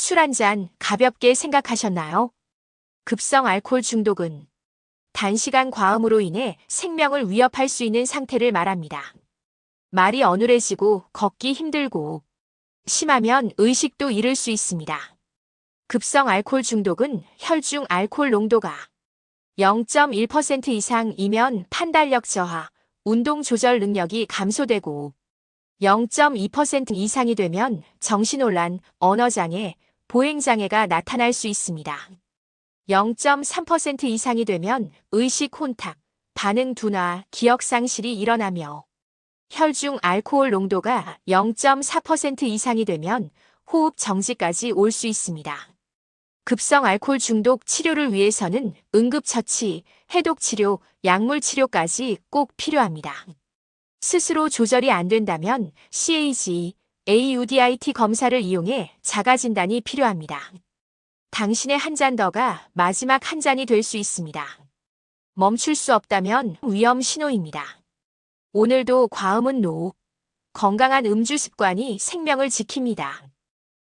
술 한 잔 가볍게 생각하셨나요? 급성 알코올 중독은 단시간 과음으로 인해 생명을 위협할 수 있는 상태를 말합니다. 말이 어눌해지고 걷기 힘들고 심하면 의식도 잃을 수 있습니다. 급성 알코올 중독은 혈중 알코올 농도가 0.1% 이상이면 판단력 저하, 운동 조절 능력이 감소되고 0.2% 이상이 되면 정신혼란, 언어장애, 보행장애가 나타날 수 있습니다. 0.3% 이상이 되면 의식 혼탁, 반응 둔화, 기억 상실이 일어나며 혈중 알코올 농도가 0.4% 이상이 되면 호흡 정지까지 올 수 있습니다. 급성 알코올 중독 치료를 위해서는 응급처치, 해독치료, 약물치료까지 꼭 필요합니다. 스스로 조절이 안 된다면 CAG, AUDIT 검사를 이용해 자가진단이 필요합니다. 당신의 한 잔 더가 마지막 한 잔이 될 수 있습니다. 멈출 수 없다면 위험 신호입니다. 오늘도 과음은 노. 건강한 음주 습관이 생명을 지킵니다.